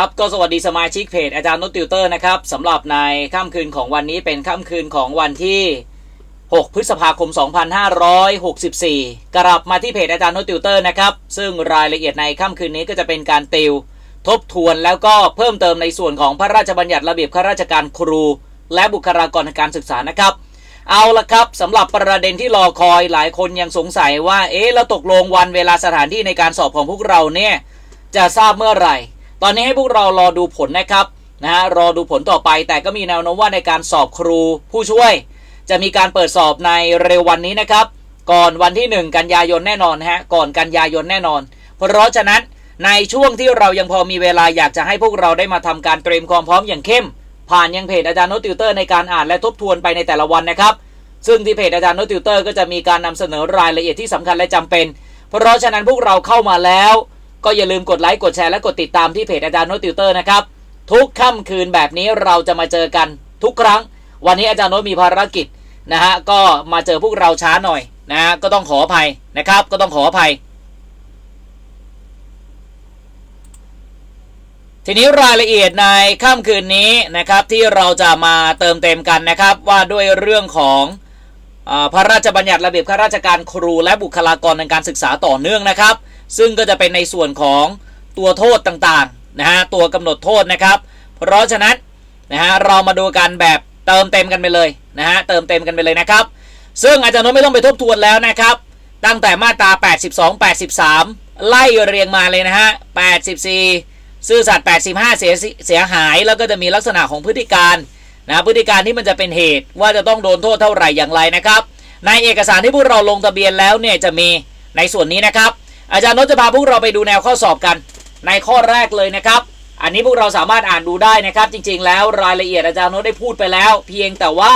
ครับก็สวัสดีสมาชิกเพจอาจารย์นุติวเตอร์นะครับสำหรับในค่ำคืนของวันนี้เป็นค่ำคืนของวันที่ 6 พฤษภาคม 2564 กลับมาที่เพจอาจารย์นุติวเตอร์นะครับ ซึ่งรายละเอียดในค่ำคืนนี้ก็จะเป็นการติว ทบทวนแล้วก็เพิ่มเติมในส่วนของพระราชบัญญัติระเบียบข้าราชการครู และบุคลากรทางการศึกษานะครับ เอาละครับสำหรับประเด็นที่รอคอยหลายคนยังสงสัยว่าเอ๊ะเราตกลงวันเวลาสถานที่ในการสอบของพวกเราเนี่ยจะทราบเมื่อไหร่ ตอนนี้ให้พวกเรารอดูผลนะครับนะฮะรอดูผลต่อไป แต่ก็มีแนวโน้มว่าในการสอบครูผู้ช่วย จะมีการเปิดสอบในเร็ววันนี้นะครับ ก่อนวันที่ 1 กันยายนแน่นอนฮะก่อนกันยายนแน่นอน เพราะฉะนั้นในช่วงที่เรายังพอมีเวลาอยากจะให้พวกเราได้มาทำการเตรียมความพร้อมอย่างเข้ม ผ่านยังเพจอาจารย์โนติวเตอร์ในการอ่านและทบทวนไปในแต่ละวันนะครับ ซึ่งที่เพจอาจารย์โนติวเตอร์ก็จะมีการนำเสนอรายละเอียดที่สำคัญและจำเป็น เพราะฉะนั้นพวกเราเข้ามาแล้ว ก็อย่าลืมกดไลค์กดแชร์และกดติดตามที่เพจอาจารย์โนติวเตอร์นะครับ ทุกค่ำคืนแบบนี้เราจะมาเจอกันทุกครั้ง วันนี้อาจารย์โน้ตมีภารกิจนะฮะก็มาเจอพวกเราช้าหน่อยนะฮะก็ต้องขออภัยนะครับ ก็ต้องขออภัย ทีนี้รายละเอียดในค่ำคืนนี้นะครับ ที่เราจะมาเติมเต็มกันนะครับ ว่าด้วยเรื่องของอพระราชบัญญัติระเบียบข้าราชการครูและบุคลากรทางการศึกษาต่อเนื่องนะครับ ซึ่งก็จะเป็นในส่วนของตัวโทษต่างๆนะฮะตัวกำหนดโทษนะครับ เพราะฉะนั้นนะฮะเรามาดูกันแบบเติมเต็มกันไปเลยนะฮะเติมเต็มกันไปเลยนะครับ ซึ่งอาจารย์โนไม่ต้องไปทบทวนแล้วนะครับ ตั้งแต่มาตรา 82 83 ไล่เรียงมาเลยนะฮะ84 ซื่อสัตย์85 เสียเสียหายแล้วก็จะมีลักษณะของพฤติการนะพฤติการที่มันจะเป็นเหตุว่าจะต้องโดนโทษเท่าไหร่อย่างไรนะครับ ในเอกสารที่พวกเราลงทะเบียนแล้วเนี่ยจะมีในส่วนนี้นะครับ อาจารย์โนตจะพาพวกเราไปดูแนวข้อสอบกัน ในข้อแรกเลยนะครับ อันนี้พวกเราสามารถอ่านดูได้นะครับ จริง ๆ แล้วรายละเอียดอาจารย์โนตได้พูดไปแล้ว เพียงแต่ว่า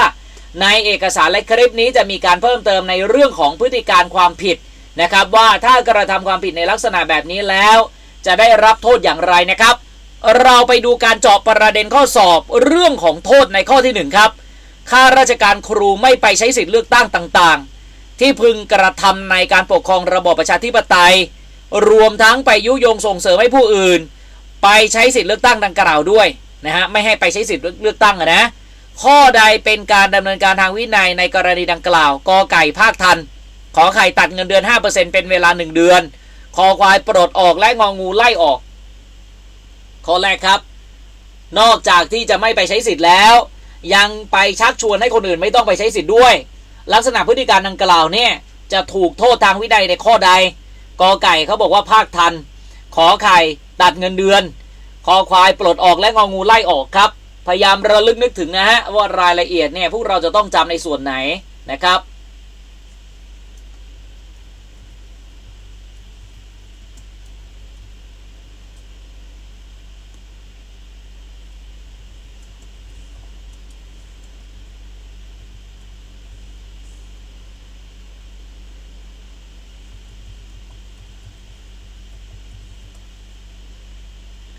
ในเอกสารและคลิปนี้จะมีการเพิ่มเติมในเรื่องของพฤติการความผิดนะครับ ว่าถ้ากระทำความผิดในลักษณะแบบนี้แล้ว จะได้รับโทษอย่างไรนะครับ เราไปดูการเจาะประเด็นข้อสอบเรื่องของโทษในข้อที่หนึ่งครับข้าราชการครูไม่ไปใช้สิทธิเลือกตั้งต่างๆ ที่พึงกระทำในการปกครองระบอบประชาธิปไตย รวมทั้งไปยุยงส่งเสริมให้ผู้อื่น ไปใช้สิทธิเลือกตั้งดังกล่าวด้วยนะฮะไม่ให้ไปใช้สิทธิเลือกตั้งอะนะข้อใดเป็นการดำเนินการทางวินัยในกรณีดังกล่าวกอไก่ภาคทัน ขอไข่ตัดเงินเดือน 5%เป็นเวลา 1 เดือนคอควายปลดออกและงองูไล่ออก ข้อแรกครับ นอกจากที่จะไม่ไปใช้สิทธิ์แล้ว ยังไปชักชวนให้คนอื่นไม่ต้องไปใช้สิทธิ์ด้วย ลักษณะพฤติการดังกล่าวเนี่ยจะถูกโทษทางวินัยในข้อใดกอไก่เขาบอกว่าภาคทัน ขอไข่ตัดเงินเดือน คอควายปลดออกและงองูไล่ออกครับ พยายามระลึกนึกถึงนะฮะว่ารายละเอียดเนี่ยพวกเราจะต้องจำในส่วนไหนนะครับ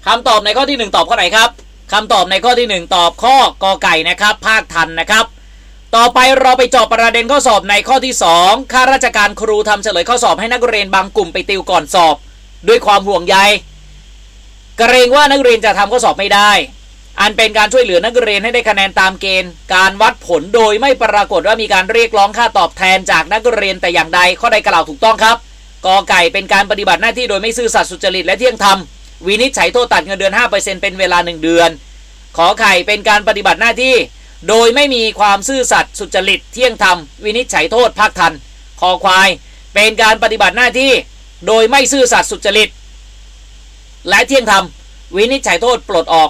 คำตอบในข้อที่ 1 ตอบข้อไหนครับคำตอบในข้อที่ 1 ตอบข้อกอไก่นะครับ ภาคทันนะครับ ต่อไปเราไปเจาะประเด็นข้อสอบในข้อที่ 2 ข้าราชการครูทำเฉลยข้อสอบให้นักเรียนบางกลุ่มไปติวก่อนสอบ ด้วยความห่วงใยเกรงว่านักเรียนจะทำข้อสอบไม่ได้ อันเป็นการช่วยเหลือนักเรียนให้ได้คะแนนตามเกณฑ์ การวัดผลโดยไม่ปรากฏว่ามีการเรียกร้องค่าตอบแทนจากนักเรียนแต่อย่างใดข้อใดกล่าวถูกต้องครับกอไก่เป็นการปฏิบัติหน้าที่โดยไม่ซื่อสัตย์สุจริตและเที่ยงธรรม วินิจฉัยโทษตัดเงินเดือน 5%เป็นเวลา 1 เดือน ขอไข่เป็นการปฏิบัติหน้าที่ โดยไม่มีความซื่อสัตย์สุจริตเที่ยงธรรมวินิจฉัยโทษภาคทันคอควาย เป็นการปฏิบัติหน้าที่ โดยไม่ซื่อสัตย์สุจริต และเที่ยงธรรมวินิจฉัยโทษปลดออก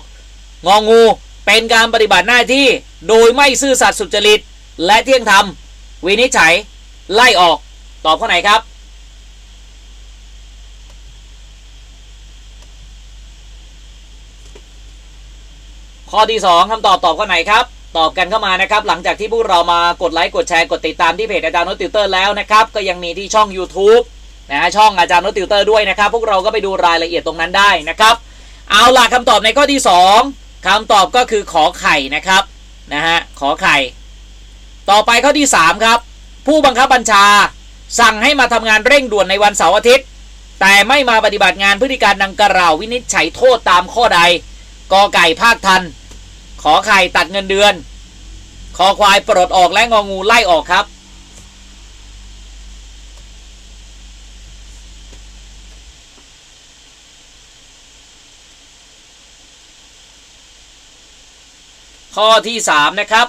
งองู เป็นการปฏิบัติหน้าที่ โดยไม่ซื่อสัตย์สุจริต และเที่ยงธรรมวินิจฉัย ไล่ออก ตอบข้อไหนครับ ข้อที่ 2คำตอบตอบข้อไหนครับ ตอบกันเข้ามานะครับ หลังจากที่พวกเรามากดไลค์กดแชร์กดติดตามที่เพจอาจารย์โนติวเตอร์แล้วนะครับ ก็ยังมีที่ช่อง YouTube นะฮะช่องอาจารย์โนติวเตอร์ด้วยนะครับ พวกเราก็ไปดูรายละเอียดตรงนั้นได้นะครับ เอาล่ะคำตอบในข้อที่ 2คำตอบก็คือขอไข่นะครับนะฮะขอไข่ ต่อไปข้อที่ 3 ครับ ผู้บังคับบัญชา สั่งให้มาทำงานเร่งด่วนในวันเสาร์อาทิตย์ แต่ไม่มาปฏิบัติงานพฤติการดังกล่าววินิจฉัยโทษตามข้อใดกอไก่ภาคทัน ขอไข่ตัดเงินเดือน คอควายปลดออกและงองูไล่ออกครับ ข้อที่3นะครับ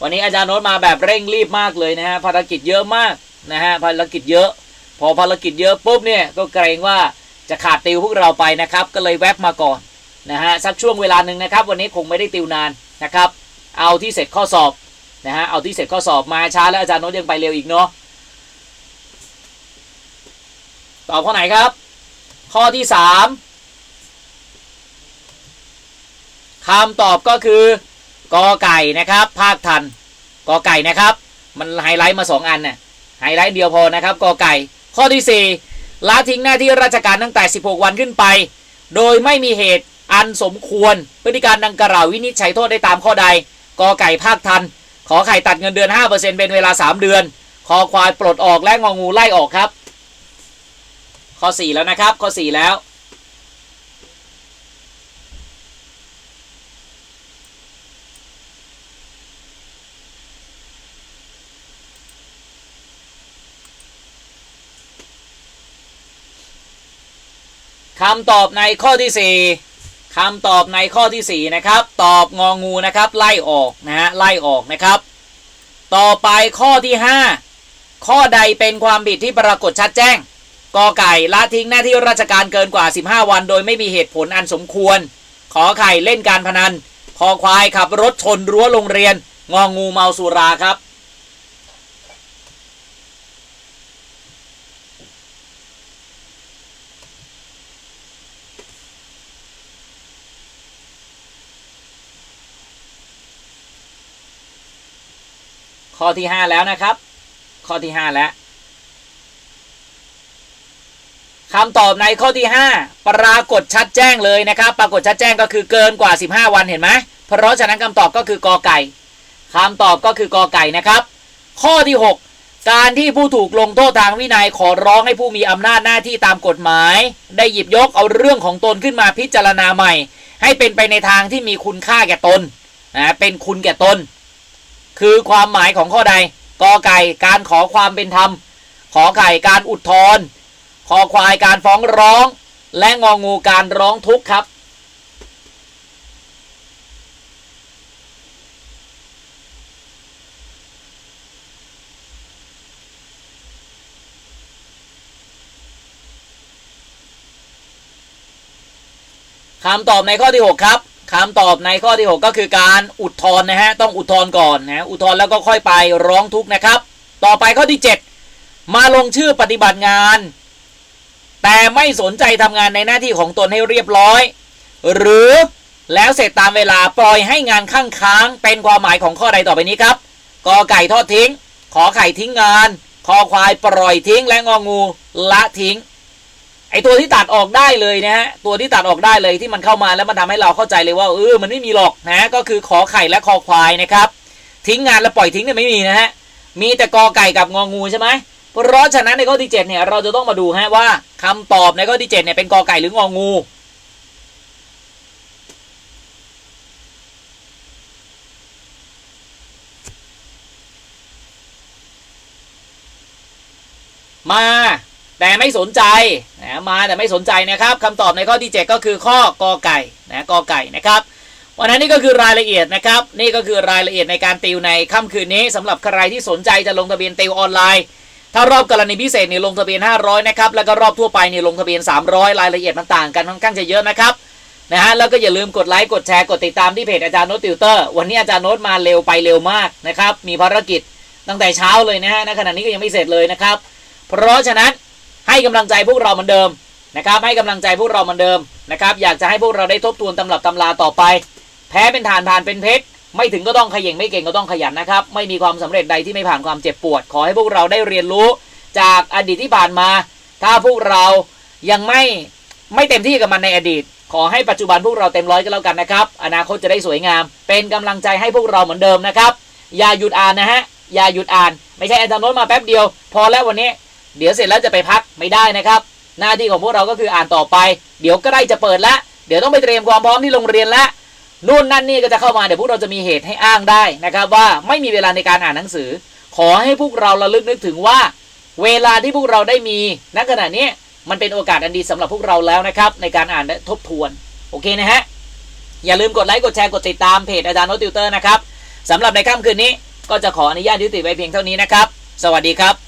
วันนี้อาจารย์โน้ตมาแบบเร่งรีบมากเลยนะฮะภารกิจเยอะมากนะฮะภารกิจเยอะ พอภารกิจเยอะปุ๊บเนี่ยก็เกรงว่าจะขาดติวพวกเราไปนะครับ ก็เลยแวบมาก่อน นะฮะสักช่วงเวลาหนึ่งนะครับ วันนี้คงไม่ได้ติวนานนะครับ เอาที่เสร็จข้อสอบนะฮะเอาที่เสร็จข้อสอบมาช้าแล้วอาจารย์โน้ตยังไปเร็วอีกเนาะตอบข้อไหนครับ ข้อที่สามคำตอบก็คือกอไก่นะครับ ภาคทันกอไก่นะครับ มันไฮไลท์มาสองอันน่ะไฮไลท์เดียวพอนะครับกอไก่ ข้อที่4ละทิ้งหน้าที่ราชการตั้งแต่ 16 วันขึ้นไป โดยไม่มีเหตุ อันสมควรพฤติการดังกล่าววินิจฉัยโทษได้ตามข้อใดกอไก่ภาคทัน ขอไข่ตัดเงินเดือน 5%เป็นเวลา 3 เดือน คอควายปลดออกและงองูไล่ออกครับ ข้อ 4 แล้วนะครับ ข้อ 4 แล้ว คำตอบในข้อที่ 4 คำตอบในข้อที่ 4 นะครับ ตอบงองูนะครับ ไล่ออกนะฮะไล่ออกนะครับ ต่อไปข้อที่ 5 ข้อใดเป็นความผิดที่ปรากฏชัดแจ้งกอไก่ละทิ้งหน้าที่ราชการเกินกว่า 15 วัน โดยไม่มีเหตุผลอันสมควร ขอไข่เล่นการพนันคอควายขับรถชนรั้วโรงเรียน งองูเมาสุราครับ ข้อที่5แล้วนะครับ ข้อที่5แล้วคำตอบในข้อที่ 5 ปรากฏชัดแจ้งเลยนะครับ ปรากฏชัดแจ้งก็คือเกินกว่า 15 วันเห็นไหมเพราะฉะนั้นคำตอบก็คือกอไก่คำตอบก็คือกอไก่นะครับ ข้อที่ 6 การที่ผู้ถูกลงโทษทางวินัยขอร้องให้ผู้มีอำนาจหน้าที่ตามกฎหมาย ได้หยิบยกเอาเรื่องของตนขึ้นมาพิจารณาใหม่ ให้เป็นไปในทางที่มีคุณค่าแก่ตนนะเป็นคุณแก่ตน คือความหมายของข้อใดกอไก่การขอความเป็นธรรม ขอไข่การอุทธรณ์ขอควายการฟ้องร้อง และงองูการร้องทุกข์ครับ คำตอบในข้อที่ 6 ครับ คำตอบในข้อที่ 6 ก็คือการอุทธรณ์นะฮะต้องอุทธรณ์ก่อนนะอุทธรณ์แล้วก็ค่อยไปร้องทุกข์นะครับ ต่อไปข้อที่ 7 มาลงชื่อปฏิบัติงาน แต่ไม่สนใจทำงานในหน้าที่ของตนให้เรียบร้อย หรือแล้วเสร็จตามเวลาปล่อยให้งานข้างค้างเป็นความหมายของข้อใดต่อไปนี้ครับกอไก่ทอดทิ้ง ขอไข่ทิ้งงาน คอควายปล่อยทิ้งและงองูละทิ้ง ไอตัวที่ตัดออกได้เลยนะฮะตัวที่ตัดออกได้เลยที่มันเข้ามาแล้วมันทำให้เราเข้าใจเลยว่าเออมันไม่มีหรอกนะก็คือขอไข่และคอควายนะครับ ทิ้งงานแล้วปล่อยทิ้งเนี่ยไม่มีนะฮะมีแต่กอไก่กับงองูใช่ไหมเพราะฉะนั้นในข้อที่7เนี่ยเราจะต้องมาดูฮะว่าคำตอบในข้อที่7เนี่ยเป็นกอไก่หรืององูมาแต่ไม่สนใจ นะมาแต่ไม่สนใจนะครับคำตอบในข้อที่ 7 ก็คือข้อกอไก่นะกอไก่นะครับวันนั้นนี่ก็คือรายละเอียดนะครับ นี่ก็คือรายละเอียดในการติวในค่ำคืนนี้สำหรับใครที่สนใจจะลงทะเบียนติวออนไลน์ ถ้ารอบกรณีพิเศษเนี่ยลงทะเบียน 500 นะครับ แล้วก็รอบทั่วไปเนี่ยลงทะเบียน 300 รายละเอียดมันต่างกันค่อนข้างจะเยอะนะครับนะฮะแล้วก็อย่าลืมกดไลค์กดแชร์กดติดตามที่เพจอาจารย์โน้ตติวเตอร์วันนี้อาจารย์โน้ตมาเร็วไปเร็วมากนะครับมีภารกิจตั้งแต่เช้าเลยนะฮะณขณะนี้ก็ยังไม่เสร็จเลยนะครับ เพราะฉะนั้น ให้กำลังใจพวกเราเหมือนเดิมนะครับให้กำลังใจพวกเราเหมือนเดิมนะครับอยากจะให้พวกเราได้ทบทวนตำรับตำราต่อไป แพ้เป็นฐานผ่านเป็นเพชรไม่ถึงก็ต้องขย่งไม่เก่งก็ต้องขยันนะครับ ไม่มีความสำเร็จใดที่ไม่ผ่านความเจ็บปวด ขอให้พวกเราได้เรียนรู้จากอดีตที่ผ่านมา ถ้าพวกเรายังไม่ไม่เต็มที่กับมันในอดีต ขอให้ปัจจุบันพวกเราเต็มร้อยก็แล้วกันนะครับ อนาคตจะได้สวยงาม เป็นกำลังใจให้พวกเราเหมือนเดิมนะครับ อย่าหยุดอ่านนะฮะอย่าหยุดอ่าน ไม่ใช่อาจารย์โน้ตมาแป๊บเดียว พอแล้ววันนี้ เดี๋ยวเสร็จแล้วจะไปพักไม่ได้นะครับ หน้าที่ของพวกเราก็คืออ่านต่อไป เดี๋ยวใกล้จะเปิดละเดี๋ยวต้องไปเตรียมความพร้อมที่โรงเรียนละนู่นนั่นนี่ก็จะเข้ามาเดี๋ยวพวกเราจะมีเหตุให้อ้างได้นะครับ ว่าไม่มีเวลาในการอ่านหนังสือ ขอให้พวกเราระลึกนึกถึงว่า เวลาที่พวกเราได้มีณขณะนี้มันเป็นโอกาสอันดีสำหรับพวกเราแล้วนะครับ ในการอ่านและทบทวนโอเคนะฮะอย่าลืมกดไลค์กดแชร์กดติดตามเพจอาจารย์โนตติวเตอร์นะครับสำหรับในค่ำคืนนี้ก็จะขออนุญาตยุติไว้เพียงเท่านี้นะครับ สวัสดีครับ